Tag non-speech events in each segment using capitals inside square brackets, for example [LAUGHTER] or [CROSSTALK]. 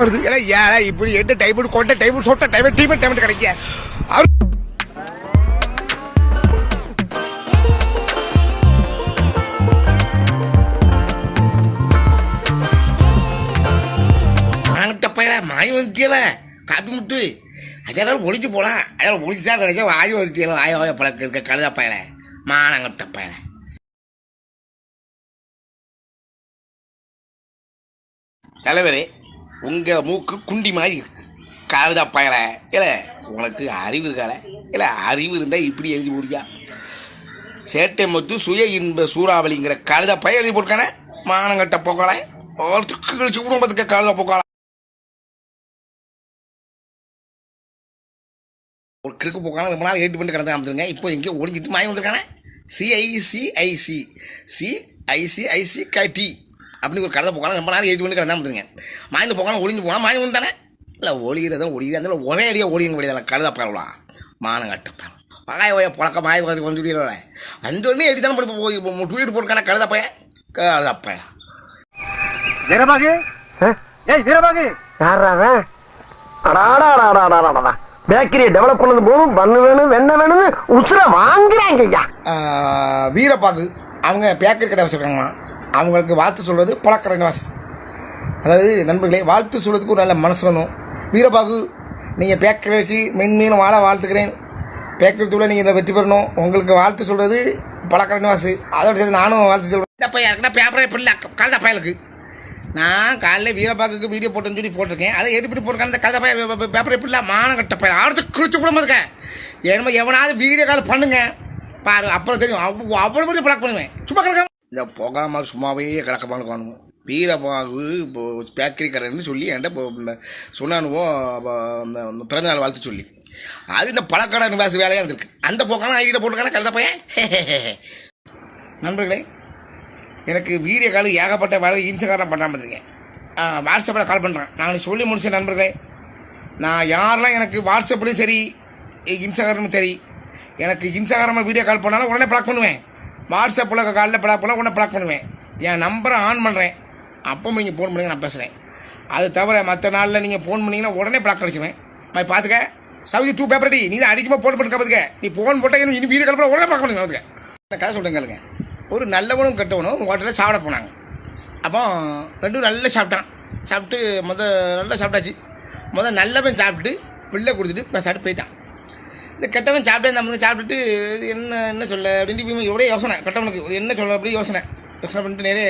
வருது. ஏன்னா ஏன் இப்படி எந்த டைம் கொண்ட டைம் சொட்ட டைம் டீம் டைம் கிடைக்க. அவர் மாய் வந்துட்டியல காப்பி முட்டு. அதெல்லாம் ஒளிஞ்சு போலாம் அதெல்லாம் ஒளிஞ்சு தான் கிடைச்சா வாய் வந்துட்டியல வாய வாய பழக்க இருக்க கழுத பயல மானங்கட்ட பயல தலைவரே உங்கள் மூக்கு குண்டி மாதிரி இருக்கு. பயலை. இல்லை உனக்கு அறிவு இருக்கால இல்லை அறிவு இருந்தால் இப்படி எழுதி முடியா சேட்டை மொத்து சுய இன்ப சூறாவளிங்கிற கழுத பய எழுதி போட்டுக்கானே? மானங்கட்ட போக்கலை கழிச்சு குடும்பத்துக்கு கழுத போக்கலாம் ஒரு கிறுக்கு போக்கான ரொம்ப நாள் ஏட்டு பண்ணி கிடந்து காமிச்சிருங்க இப்போ எங்கேயோ ஒழிஞ்சிட்டு மாயம் வந்திருக்கானே. சிஐசிஐசி சிஐசிஐசி டி அப்படின்னு ஒரு கழுத போக்கான ரொம்ப நாள் ஏட்டு பண்ணி கிடந்தா வந்துருங்க மாயந்து போக்கான ஒளிஞ்சு போனால் மாயம் வந்துட்டானே இல்லை ஒளிகிறதும் ஒளியுது அந்த ஒரே அடியாக ஒளியும் முடியாது கழுத பரவலாம் மானம் கட்ட பரவலாம் வாய வாய புழக்க மாய வந்து வந்துடுறோம் அந்த உடனே எடி தானே பண்ணி போய் ட்வீட் போட்டுக்கான கழுத பையன் கழுத பையன் வீரபாகு? ஏய் வீரபாகு! பேக்கரியை டெவலப் பண்ணது போதும் பண்ணு வேணும் வெண்ணெய் வேணும்னு உசுர வாங்குறாங்க ஐயா ஆஹ் வீரப்பாகு அவங்க பேக்கரி கடை வச்சுருக்காங்களாம். அவங்களுக்கு வாழ்த்து சொல்கிறது புலக்கடை நிவாஸ் அதாவது நண்பர்களே வாழ்த்து சொல்கிறதுக்கு ஒரு நல்ல மனசு வேணும். வீரபாகு நீங்கள் பேக்கரை வச்சு மென்மேலும் வாழ வாழ்த்துக்கிறேன். பேக்கரி நீங்கள் இதை வெற்றி பெறணும். உங்களுக்கு வாழ்த்து சொல்கிறது பழக்கடை நிவாஸ் அதோட சேர்த்து நானும் வாழ்த்து சொல்கிறேன் இந்த பையன் இருக்குன்னா பேப்பரே பிள்ளை கழுத பயலுக்கு நான் காலைல வீரபாக்குக்கு வீடியோ போட்டேன்னு சொல்லி போட்டிருக்கேன். அதை எது பண்ணி போட்டிருக்கேன் அந்த கதை பேப்பர் எப்படி மானம் கட்ட பையன். அடுத்து கிழிச்சு கூட இருக்கேன் என்னமோ எவனாவது வீடியோ கால் பண்ணுங்க. பாரு அப்புறம் தெரியும். அவ்வளோ அவ்வளோ பெரிய பிளாக் பண்ணுவேன். சும்மா கிடக்க இந்த போகாம சும்மாவே கிடக்கமானு காணுவோம் வீரபாகு இப்போ பேக்கரி கடைன்னு சொல்லி என்கிட்ட இப்போ இந்த பிறந்தநாள் வாழ்த்து சொல்லி. அது இந்த பழக்கடை நிவாசி வேலையாக இருந்திருக்கு. அந்த போக்கான ஐடியில் போட்டிருக்கானே கலந்த பையன்? [LAUGHS] நண்பர்களே எனக்கு வீடியோ கால் ஏகப்பட்ட வேலை இன்ஸ்டாகிராம் பண்ணாமல் இருக்கேன் வாட்ஸ்அப்பில் கால் பண்ணுறேன் நான் சொல்லி முடிச்ச நண்பர்களே. நான் யாரெல்லாம் எனக்கு வாட்ஸ்அப்லேயும் சரி இன்ஸ்டாகிராமும் சரி எனக்கு இன்ஸ்டாகிராமில் வீடியோ கால் பண்ணாலும் உடனே பிளாக் பண்ணுவேன். வாட்ஸ்அப் உலக காலில் பிளாக் பண்ணால் உடனே பிளாக் பண்ணுவேன். என் நம்பரை ஆன் பண்ணுறேன் அப்போ நீங்கள் ஃபோன் பண்ணுங்க நான் பேசுகிறேன் அது தவிர மற்ற நாளில் நீங்கள் ஃபோன் பண்ணிங்கன்னா உடனே பிளாக் அடிச்சுவேன் மாதிரி பார்த்துக்க சவுதி டூ பேப்பர் ரெடி நீ தான் அடிக்கமாக ஃபோன் பண்ணி பார்த்துக்க நீ ஃபோன் போட்டால் இனி வீடு கால் உடனே பிளாக் பண்ணுங்க பார்த்துக்க நான் கதை சொல்கிறேன் கேளுங்க. ஒரு நல்லவனும் கெட்டவனும் ஹோட்டலில் சாப்பிட போனாங்க. அப்போ ரெண்டும் நல்லா சாப்பிட்டான். சாப்பிட்டு மொதல் நல்லா சாப்பிட்டாச்சு. மொதல் நல்லவன் சாப்பிட்டு பிள்ளை கொடுத்துட்டு பேசாட்டு போயிட்டான். இந்த கெட்டவன் சாப்பிட்டே நம்ம சாப்பிட்டுட்டு என்ன என்ன சொல்ல அப்படின்ட்டு இவன் யோசனை கெட்டவனுக்கு ஒரு என்ன சொல்ல அப்படி யோசனை. யோசனை பண்ணிட்டு நேரே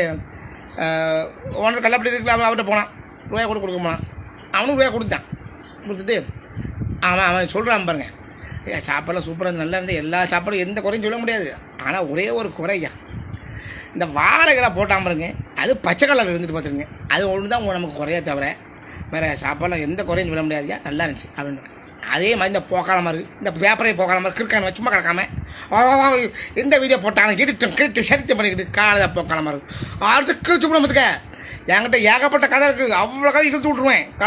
ஓனர் கல்லப்படி இருக்குல்ல அவன் அவர்கிட்ட போனான். ரூபாய் கூட கொடுக்க போனான். அவனும் ரூபாய் கொடுத்தான் கொடுத்துட்டு அவன் அவன் சொல்கிறான் பாருங்க. ஐயா சாப்பாடுலாம் சூப்பராக நல்லா இருந்து எல்லா சாப்பாடும் எந்த குறையும் சொல்ல முடியாது. ஆனால் ஒரே ஒரு குறையா இந்த வாழைகளை போட்டான் பாருங்க. அது பச்சை கலர் இருந்துட்டு பார்த்துருங்க அது ஒன்று தான் நமக்கு குறையா தவிர வேறு சாப்பாடுலாம் எந்த குறையும் சொல்ல முடியாதுயா நல்லா இருந்துச்சு. அப்படின்னு. அதே மாதிரி இந்த போக்காலமாக இருக்குது இந்த பேப்பரே போக்காலமாக கிறுக்கான சும்மா கிடக்காம இந்த எந்த வீடியோ போட்டாங்க கிரிட்டம் கிரிட்டு சரித்து பண்ணிக்கிட்டு காலை போக்காலமாக இருக்குது அடுத்து கிழிச்சு விட என்கிட்ட ஏகப்பட்ட கதை இருக்குது அவ்வளோ கதை இழுத்து விட்ருவேன் கதை